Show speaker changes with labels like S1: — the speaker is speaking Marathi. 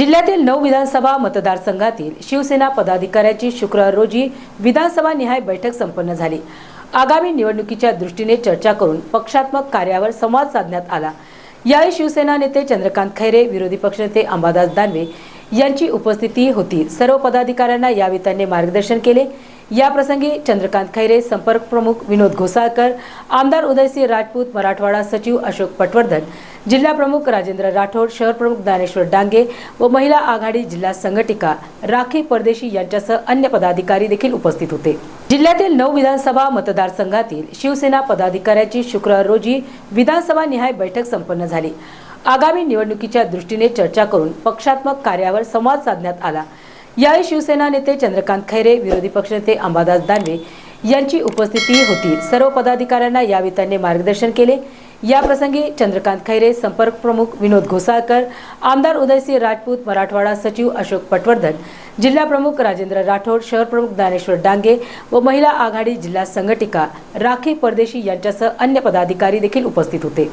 S1: जिल्ह्यातील नऊ विधानसभा मतदारसंघातील शिवसेना पदाधिकाऱ्याची शुक्रवार रोजी विधानसभा निहाय बैठक संपन्न झाली. आगामी निवडणुकीच्या दृष्टीने चर्चा करून पक्षात्मक कार्यावर संवाद साधण्यात आला. यावेळी शिवसेना नेते चंद्रकांत खैरे विरोधी पक्षनेते अंबादास दानवे यांची उपस्थिती होती. सर्व पदाधिकाऱ्यांना यावेळी त्यांनी मार्गदर्शन केले. याप्रसंगी चंद्रकांत खैरे संपर्क प्रमुख विनोद घोसाळकर आमदार उदयसिंह राजपूत मराठवाडा सचिव अशोक पटवर्धन जिल्हा प्रमुख राजेंद्र राठोड शहर प्रमुख ज्ञानेश्वर डांगे व महिला आघाडी जिल्हा संघटिका राखी परदेशी यांच्यासह अन्य पदाधिकारी देखील उपस्थित होते. जिल्ह्यातील नऊ विधानसभा मतदारसंघातील शिवसेना पदाधिकाऱ्यांची शुक्रवार रोजी विधानसभा निहाय बैठक संपन्न झाली. आगामी निवडणुकीच्या दृष्टीने चर्चा करून पक्षात्मक कार्यावर संवाद साधण्यात आला. यावेळी शिवसेना नेते चंद्रकांत खैरे विरोधी पक्षनेते अंबादास दानवे यांची उपस्थिती होती. सर्व पदाधिकाऱ्यांना यावेळी त्यांनी मार्गदर्शन केले. याप्रसंगी चंद्रकांत खैरे संपर्क प्रमुख विनोद घोसाळकर आमदार उदयसिंह राजपूत मराठवाडा सचिव अशोक पटवर्धन जिल्हा प्रमुख राजेंद्र राठोड शहर प्रमुख ज्ञानेश्वर डांगे व महिला आघाडी जिल्हा संघटिका राखी परदेशी यांच्यासह अन्य पदाधिकारी देखील उपस्थित होते.